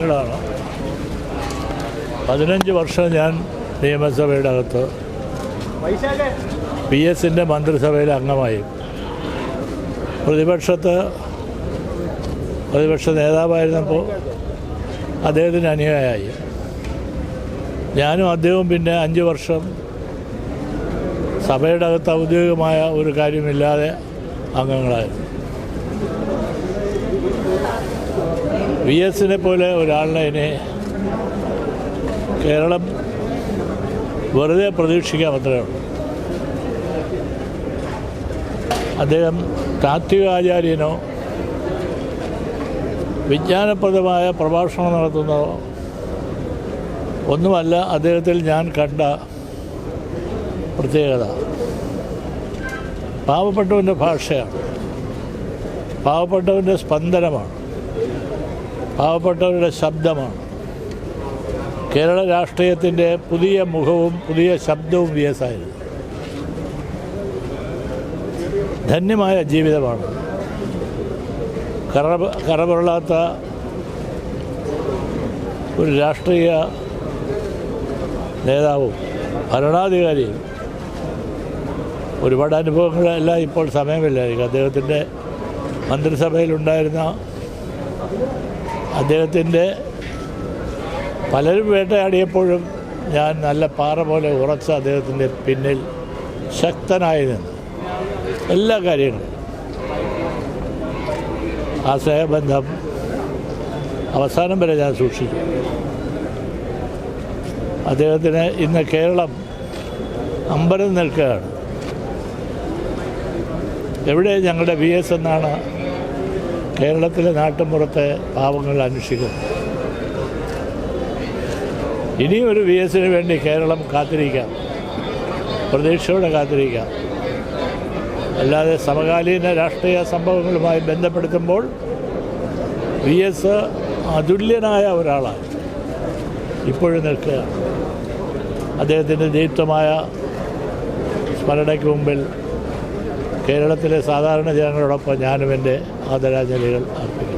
ാണ് പതിനഞ്ച് വർഷം ഞാൻ നിയമസഭയുടെ അകത്ത് പി എസിന്റെ മന്ത്രിസഭയിലെ അംഗമായി. പ്രതിപക്ഷത്ത് പ്രതിപക്ഷ നേതാവായിരുന്നപ്പോൾ അദ്ദേഹത്തിന് അനുയായി. ഞാനും അദ്ദേഹവും പിന്നെ അഞ്ച് വർഷം സഭയുടെ അകത്ത് ഔദ്യോഗികമായ ഒരു കാര്യമില്ലാതെ അംഗങ്ങളായിരുന്നു. വി എസിനെ പോലെ ഒരാളിനെ ഇനി കേരളം വെറുതെ പ്രതീക്ഷിക്കാൻ അത്രേ ഉള്ളൂ. അദ്ദേഹം താത്വികാചാര്യനോ വിജ്ഞാനപ്രദമായ പ്രഭാഷണം നടത്തുന്നതോ ഒന്നുമല്ല അദ്ദേഹത്തിൽ ഞാൻ കണ്ട പ്രത്യേകത. പാവപ്പെട്ടവന്റെ ഭാഷയാണ്. പാവപ്പെട്ടവന്റെ സ്പന്ദനമാണ്. പാവപ്പെട്ടവരുടെ ശബ്ദമാണ്. കേരള രാഷ്ട്രീയത്തിന്റെ പുതിയ മുഖവും പുതിയ ശബ്ദവും വി എസ് ആയിരുന്നു ധന്യമായ ജീവിതമാണ്. കറ കറവുള്ളാത്ത ഒരു രാഷ്ട്രീയ നേതാവും ഭരണാധികാരിയും ഒരുപാട് അനുഭവങ്ങളെല്ലാം ഇപ്പോൾ സമയമില്ലായിരിക്കും. അദ്ദേഹത്തിന്റെ മന്ത്രിസഭയിലുണ്ടായിരുന്ന അദ്ദേഹത്തിന്റെ പലരും വേട്ടയാടിയപ്പോഴും ഞാൻ നല്ല പാറ പോലെ ഉറച്ച അദ്ദേഹത്തിന്റെ പിന്നിൽ ശക്തനായി നിന്ന് എല്ലാ കാര്യങ്ങളും. ആ സ്നേഹബന്ധം അവസാനം വരെ ഞാൻ സൂക്ഷിച്ചു അദ്ദേഹത്തിന് ഇന്ന് കേരളം അമ്പരം നിൽക്കുകയാണ്. എവിടെ ഞങ്ങളുടെ വി എസ് എന്നാണ് കേരളത്തിലെ നാട്ടിൻപുറത്തെ പാവങ്ങൾ അന്വേഷിക്കുന്നു ഇനിയും ഒരു വി എസിന് വേണ്ടി കേരളം കാത്തിരിക്കാം. പ്രതീക്ഷയോടെ കാത്തിരിക്കാം. അല്ലാതെ സമകാലീന രാഷ്ട്രീയ സംഭവങ്ങളുമായി ബന്ധപ്പെടുത്തുമ്പോൾ വി എസ് അതുല്യനായ ഒരാളാണ്. ഇപ്പോഴും നിൽക്കുകയാണ്. അദ്ദേഹത്തിന്റെ ദീപ്തമായ സ്മരണയ്ക്ക് മുമ്പിൽ കേരളത്തിലെ സാധാരണ ജനങ്ങളോടൊപ്പം ഞാനും എന്റെ ആദരാഞ്ജലികൾ അർപ്പിക്കുന്നു.